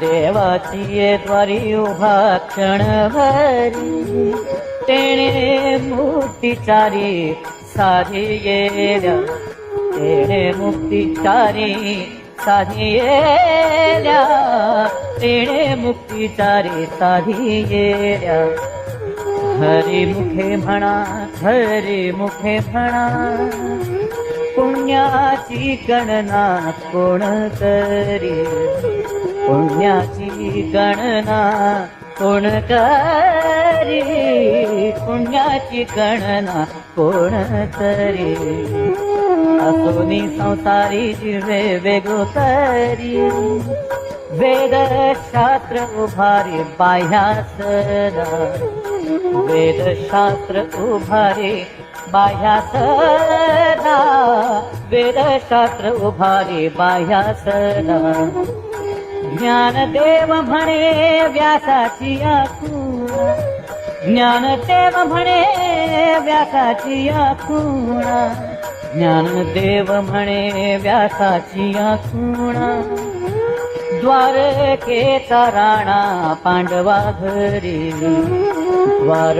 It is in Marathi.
देवाची ये द्वारी उभा क्षणभरी तेणे मुक्तिचारी साधी येल्या तेणे मुक्तिचारी साधी येल्या तेणे मुक्तिचारी साधी येल्या हरी मुखे म्हणा हरी मुखे म्हणा पुण्याची गणना कोण करी पुण्याची गणना कोण करी पुण्याची गणना कोण तरी असोनी संसारी जिवे वेगो तरी. वेद शास्त्र उभारी बाह्यासना वेद शास्त्र उभारी बाह्यासना वेदशास्त्र उभारे बाह्यासन बाह्यासना ज्ञानदेव म्हणे व्यासाची आखुणा ज्ञानदेव म्हणे व्यासाची आखुणा ज्ञानदेव म्हणे व्यासाची आखुणा द्वारकेचा राणा पांडवा घरी. द्वार